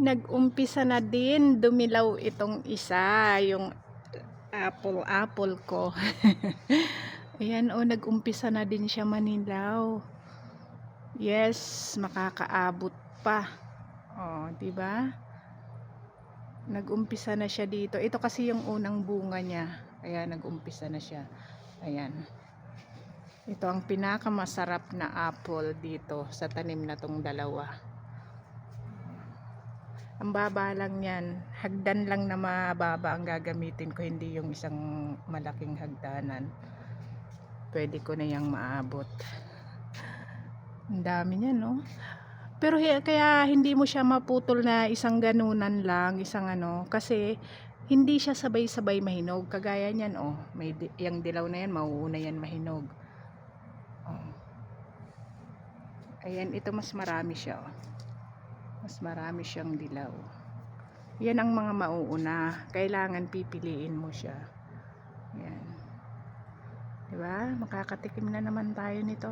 nag-umpisa na din dumilaw itong isa, yung apple apple ko. Ayan oh, nag-umpisa na din siya manilaw. Yes, makakaabot pa. Oh, 'di ba? Nag-umpisa na siya dito. Ito kasi yung unang bunga niya. Kaya nag-umpisa na siya. Ayan. Ito ang pinakamasarap na apple dito sa tanim na tong dalawa. Ang baba lang yan. Hagdan lang na mababa ang gagamitin ko. Hindi yung isang malaking hagdanan. Pwede ko na yung maabot. Ang dami niya, no? Pero kaya hindi mo siya maputol na isang ganunan lang, isang ano, kasi hindi siya sabay-sabay mahinog. Kagaya niyan, oh, may di- yung dilaw na yan, mauuna yan mahinog. Oh. Ayan, ito mas marami siya, oh. Mas marami siyang dilaw. Yan ang mga mauuna. Kailangan pipiliin mo siya. Yan. Diba? Makakatikim na naman tayo nito.